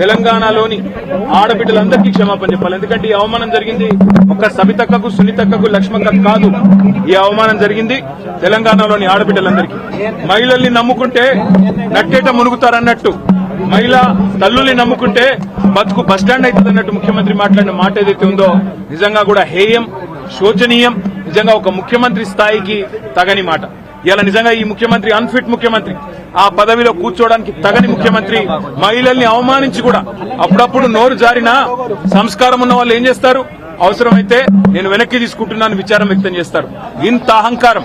తెలంగాణలోని ఆడబిడ్డలందరికీ క్షమాపణ చెప్పాలి. ఎందుకంటే ఈ అవమానం జరిగింది ఒక సబితక్కకు సునీతక్కకు లక్ష్మక్కకు కాదు. ఈ అవమానం జరిగింది తెలంగాణలోని ఆడబిడ్డలందరికీ. మహిళల్ని నమ్ముకుంటే నట్టేట మునుగుతారన్నట్టు మహిళా తల్లుల్ని నమ్ముకుంటే బతుకు బస్టాండ్ అవుతుంది అన్నట్టు ముఖ్యమంత్రి మాట్లాడిన మాట ఏదైతే ఉందో నిజంగా కూడా హేయం శోచనీయం నిజంగా ఒక ముఖ్యమంత్రి స్థాయికి తగని మాట. ఇలా నిజంగా ఈ ముఖ్యమంత్రి అన్ఫిట్ ముఖ్యమంత్రి ఆ పదవిలో కూర్చోవడానికి తగని ముఖ్యమంత్రి మహిళల్ని అవమానించి కూడా అప్పుడప్పుడు నోరు జారినా సంస్కారం ఉన్న వాళ్ళు ఏం చేస్తారు? అవసరమైతే నేను వెనక్కి తీసుకుంటున్నాను విచారం వ్యక్తం చేస్తారు. ఇంత అహంకారం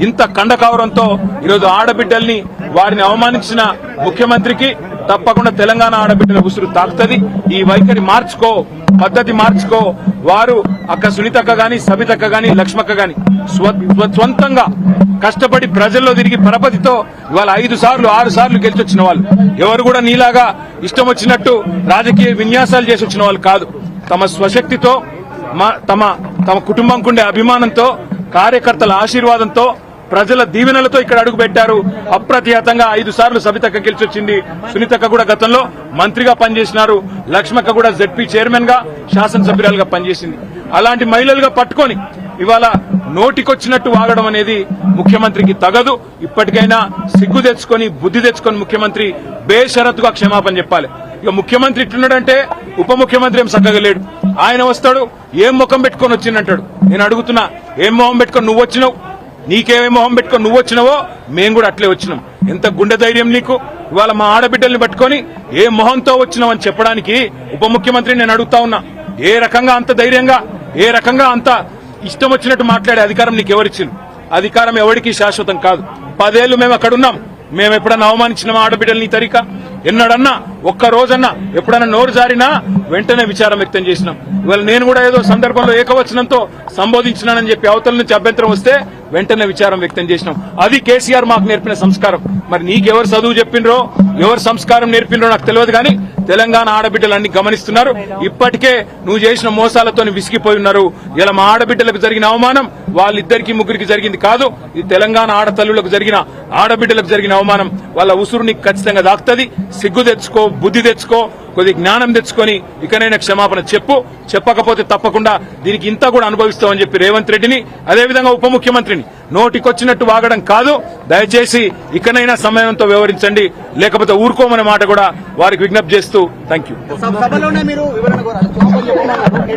ఇంత కండకావరంతో ఈరోజు ఆడబిడ్డల్ని వారిని అవమానించిన ముఖ్యమంత్రికి తప్పకుండా తెలంగాణ ఆడబిడ్డల ఉసురు తాకుతుంది. ఈ వైఖరి మార్చుకో పద్ధతి మార్చుకో. వారు అక్క సునీతక్క గాని సబితక్క గాని లక్ష్మక్క గాని స్వ- స్వంతంగా కష్టపడి ప్రజల్లో తిరిగి పరపతితో ఇవాళ ఐదు సార్లు ఆరు సార్లు గెలిచొచ్చిన వాళ్ళు. ఎవరు కూడా నీలాగా ఇష్టం వచ్చినట్టు రాజకీయ విన్యాసాలు చేసి వచ్చిన వాళ్ళు కాదు. తమ స్వశక్తితో మా- తమ తమ కుటుంబంకుండే అభిమానంతో కార్యకర్తల ఆశీర్వాదంతో ప్రజల దీవెనలతో ఇక్కడ అడుగుపెట్టారు అప్రతిహతంగా ఐదు సార్లు సబితక్క గెలిచొచ్చింది. సునీతక్క కూడా గతంలో మంత్రిగా పనిచేసినారు. లక్ష్మక్క కూడా జెడ్పీ చైర్మన్గా శాసనసభ్యురాలుగా పనిచేసింది. అలాంటి మహిళలుగా పట్టుకొని ఇవాళ నోటికొచ్చినట్టు వాగడం అనేది ముఖ్యమంత్రికి తగదు. ఇప్పటికైనా సిగ్గు తెచ్చుకొని బుద్ధి తెచ్చుకొని ముఖ్యమంత్రి బేషరతుగా క్షమాపణ చెప్పాలి. ఇక ముఖ్యమంత్రి ఇట్లున్నాడంటే ఉప ముఖ్యమంత్రి ఏం చక్కగా లేడు. ఆయన వస్తాడు ఏం ముఖం పెట్టుకొని వచ్చిందంటాడు నేను అడుగుతున్నా ఏం మొహం పెట్టుకొని నువ్వు వచ్చినావు? నీకేమే మొహం పెట్టుకొని నువ్వు వచ్చినావో? మేము కూడా అట్లే వచ్చినాం. ఎంత గుండె ధైర్యం నీకు? ఇవాళ మా ఆడబిడ్డల్ని పట్టుకొని ఏ మొహంతో వచ్చినావని చెప్పడానికి ఉప ముఖ్యమంత్రి నేను అడుగుతా ఉన్నా. ఏ రకంగా అంత ధైర్యంగా ఏ రకంగా అంత ఇష్టం వచ్చినట్టు మాట్లాడే అధికారం నీకు ఎవరిచ్చింది? అధికారం ఎవరికి శాశ్వతం కాదు. పదేళ్ళు మేము అక్కడ ఉన్నాం మేము ఎప్పుడన్నా అవమానించిన ఆడబిడ్డలు నీ తరిక? ఎన్నడన్నా ఒక్క రోజన్నా ఎప్పుడన్నా నోరు జారినా వెంటనే విచారం వ్యక్తం చేసినాం. ఇవాళ నేను కూడా ఏదో సందర్భంలో ఏకవచనంతో సంబోధించినానని చెప్పి అవతల నుంచి అభ్యంతరం వస్తే వెంటనే విచారం వ్యక్తం చేసినాం. అది కేసీఆర్ మాకు నేర్పిన సంస్కారం. మరి నీకెవరు చదువు చెప్పినరో ఎవరు సంస్కారం నేర్పిండ్రో నాకు తెలియదు కానీ తెలంగాణ ఆడబిడ్డలన్నీ గమనిస్తున్నారు. ఇప్పటికే నువ్వు చేసిన మోసాలతో విసిగిపోయి ఉన్నారు. ఇలా మా ఆడబిడ్డలకు జరిగిన అవమానం వాళ్ళిద్దరికి ముగ్గురికి జరిగింది కాదు ఇది తెలంగాణ ఆడతల్లులకు జరిగిన ఆడబిడ్డలకు జరిగిన అవమానం. వాళ్ళ ఉసురు నీకు ఖచ్చితంగా దాక్తుంది. సిగ్గు తెచ్చుకో బుద్ధి తెచ్చుకో కొద్ది జ్ఞానం తెచ్చుకొని ఇకనైనా క్షమాపణ చెప్పు. చెప్పకపోతే తప్పకుండా దీనికి ఇంత కూడా అనుభవిస్తామని చెప్పి రేవంత్ రెడ్డిని అదేవిధంగా ఉప ముఖ్యమంత్రిని. నోటికొచ్చినట్టు వాగడం కాదు. దయచేసి ఇకనైనా సమయంతో వ్యవహరించండి. లేకపోతే ఊరుకోమనే మాట కూడా వారికి విజ్ఞప్తి చేస్తూ థ్యాంక్